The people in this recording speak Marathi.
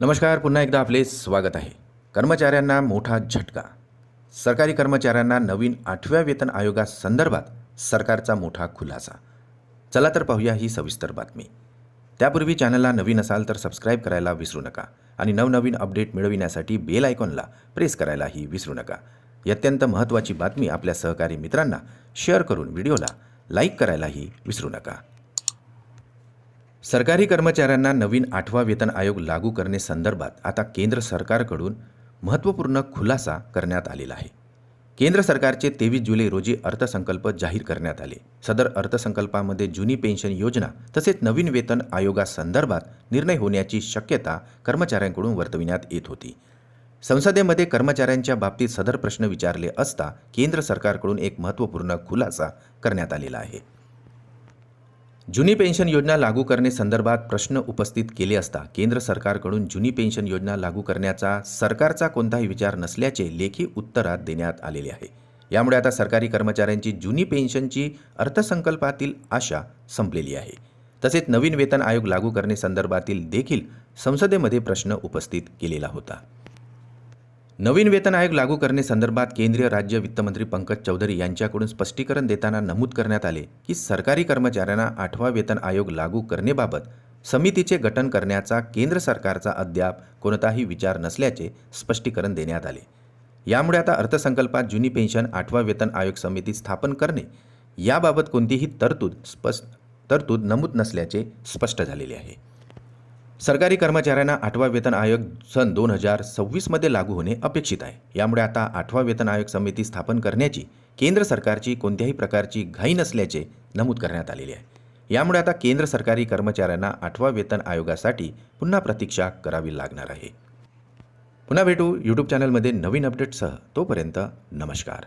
नमस्कार पुन्हा एकदा आपले स्वागत आहे. कर्मचाऱ्यांना मोठा झटका. सरकारी कर्मचाऱ्यांना नवीन आठव्या वेतन आयोगासंदर्भात सरकारचा मोठा खुलासा. चला तर पाहूया ही सविस्तर बातमी. त्यापूर्वी चॅनलला नवीन असाल तर सबस्क्राईब करायला विसरू नका आणि नवनवीन अपडेट मिळविण्यासाठी बेल आयकॉनला प्रेस करायलाही विसरू नका. अत्यंत महत्त्वाची बातमी आपल्या सहकारी मित्रांना शेअर करून व्हिडिओला लाईक करायलाही विसरू नका. सरकारी कर्मचाऱ्यांना नवीन आठवा वेतन आयोग लागू करणे संदर्भात आता केंद्र सरकारकडून महत्त्वपूर्ण खुलासा करण्यात आलेला आहे. केंद्र सरकारचे तेवीस जुलै रोजी अर्थसंकल्प जाहीर करण्यात आले. सदर अर्थसंकल्पामध्ये जुनी पेन्शन योजना तसेच नवीन वेतन आयोगासंदर्भात निर्णय होण्याची शक्यता कर्मचाऱ्यांकडून वर्तविण्यात येत होती. संसदेमध्ये कर्मचाऱ्यांच्या बाबतीत सदर प्रश्न विचारले असता केंद्र सरकारकडून एक महत्त्वपूर्ण खुलासा करण्यात आलेला आहे. जुनी पेन्शन योजना लागू करणे संदर्भात प्रश्न उपस्थित केले असता केंद्र सरकारकडून जुनी पेन्शन योजना लागू करण्याचा सरकारचा कोणताही विचार नसल्याचे लेखी उत्तरात देण्यात आलेले आहे. यामुळे आता सरकारी कर्मचाऱ्यांची जुनी पेन्शनची अर्थसंकल्पातील आशा संपलेली आहे. तसेच नवीन वेतन आयोग लागू करणे संदर्भातील देखील संसदेमध्ये प्रश्न उपस्थित केलेला होता. नवीन वेतन आयोग लागू करणे संदर्भात केंद्रीय राज्य वित्तमंत्री पंकज चौधरी यांच्याकडून स्पष्टीकरण देताना नमूद करण्यात आले की सरकारी कर्मचाऱ्यांना आठवा वेतन आयोग लागू करण्याबाबत समितीचे गठन करण्याचा केंद्र सरकारचा अद्याप कोणताही विचार नसल्याचे स्पष्टीकरण देण्यात आले. यामुळे आता अर्थसंकल्पात जुनी पेन्शन आठवा वेतन आयोग समिती स्थापन करणे याबाबत कोणतीही तरतूद स्पष्ट तरतूद नमूद नसल्याचे स्पष्ट झालेले आहे. सरकारी कर्मचाऱ्यांना आठवा वेतन आयोग सन दोन हजार सव्वीसमध्ये लागू होणे अपेक्षित आहे. यामुळे आता आठवा वेतन आयोग समिती स्थापन करण्याची केंद्र सरकारची कोणत्याही प्रकारची घाई नसल्याचे नमूद करण्यात आलेले आहे. यामुळे आता केंद्र सरकारी कर्मचाऱ्यांना आठवा वेतन आयोगासाठी पुन्हा प्रतीक्षा करावी लागणार आहे. पुन्हा भेटू यूट्यूब चॅनलमध्ये नवीन अपडेटसह तोपर्यंत नमस्कार.